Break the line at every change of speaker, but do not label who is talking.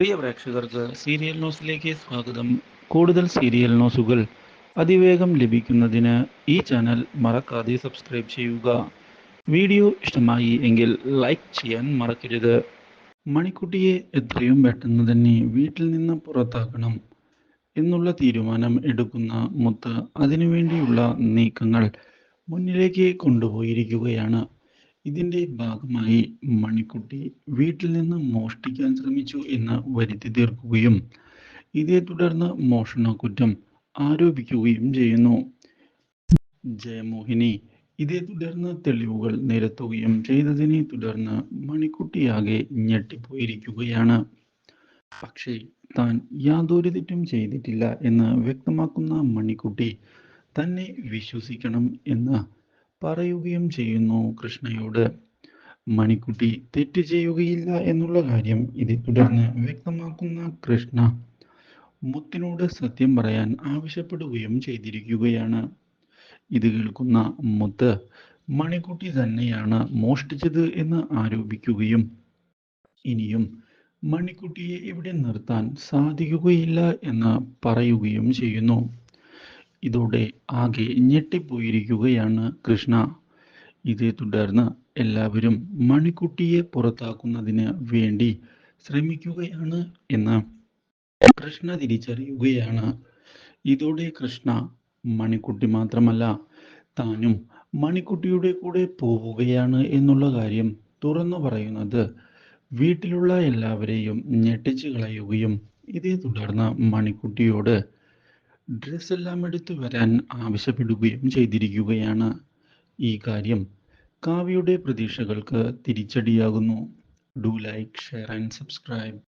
പ്രിയ പ്രേക്ഷകർക്ക് സീരിയൽ ന്യൂസിലേക്ക് സ്വാഗതം. കൂടുതൽ സീരിയൽ ന്യൂസുകൾ അതിവേഗം ലഭിക്കുന്നതിന് ഈ ചാനൽ മറക്കാതെ സബ്സ്ക്രൈബ് ചെയ്യുക. വീഡിയോ ഇഷ്ടമായി എങ്കിൽ ലൈക്ക് ചെയ്യാൻ മറക്കരുത്. മണിക്കുട്ടിയെ എത്രയും പെട്ടെന്ന് തന്നെ വീട്ടിൽ നിന്ന് പുറത്താക്കണം എന്നുള്ള തീരുമാനം എടുക്കുന്ന മുത്ത് അതിനുവേണ്ടിയുള്ള നീക്കങ്ങൾ മുന്നിലേക്ക് കൊണ്ടുപോയിരിക്കുകയാണ്. ഇതിന്റെ ഭാഗമായി മണിക്കുട്ടി വീട്ടിൽ നിന്ന് മോഷ്ടിക്കാൻ ശ്രമിച്ചു എന്ന് വരുത്തി തീർക്കുകയും ഇതേ തുടർന്ന് മോഷണ കുറ്റം ആരോപിക്കുകയും ചെയ്യുന്നു. ജയമോഹിനി ഇതേ തുടർന്ന് തെളിവുകൾ നിരത്തുകയും ചെയ്തതിനെ തുടർന്ന് മണിക്കുട്ടിയാകെ ഞെട്ടിപ്പോയിരിക്കുകയാണ്. പക്ഷേ താൻ യാതൊരു തെറ്റും ചെയ്തിട്ടില്ല എന്ന് വ്യക്തമാക്കുന്ന മണിക്കുട്ടി തന്നെ വിശ്വസിക്കണം എന്ന് പറയുകയും ചെയ്യുന്നു. കൃഷ്ണയോട് മണിക്കുട്ടി തെറ്റ് ചെയ്യുകയില്ല എന്നുള്ള കാര്യം ഇതേ തുടർന്ന് വ്യക്തമാക്കുന്ന കൃഷ്ണ മുത്തിനോട് സത്യം പറയാൻ ആവശ്യപ്പെടുകയും ചെയ്തിരിക്കുകയാണ്. ഇത് കേൾക്കുന്ന മുത്ത് മണിക്കുട്ടി തന്നെയാണ് മോഷ്ടിച്ചത് എന്ന് ആരോപിക്കുകയും ഇനിയും മണിക്കുട്ടിയെ ഇവിടെ നിർത്താൻ സാധിക്കുകയില്ല എന്ന് പറയുകയും ചെയ്യുന്നു. ഇതോടെ ആകെ ഞെട്ടിപ്പോയിരിക്കുകയാണ് കൃഷ്ണ. ഇതേ തുടർന്ന് എല്ലാവരും മണിക്കുട്ടിയെ പുറത്താക്കുന്നതിന് വേണ്ടി ശ്രമിക്കുകയാണ് എന്ന് കൃഷ്ണ തിരിച്ചറിയുകയാണ്. ഇതോടെ കൃഷ്ണ മണിക്കുട്ടി മാത്രമല്ല താനും മണിക്കുട്ടിയുടെ കൂടെ പോവുകയാണ് എന്നുള്ള കാര്യം തുറന്നു പറയുന്നത് വീട്ടിലുള്ള എല്ലാവരെയും ഞെട്ടിച്ചു കളയുകയും ഇതേ തുടർന്ന് മണിക്കുട്ടിയോട് ഡ്രസ് എല്ലാം എടുത്തു വരാൻ ആവശ്യപ്പെടുകയും ചെയ്തിരിക്കുകയാണ് ഈ കാര്യം. കാവ്യയുടെ പ്രതീക്ഷകൾക്ക് തിരിച്ചടിയാകുന്നു. Do like share and subscribe.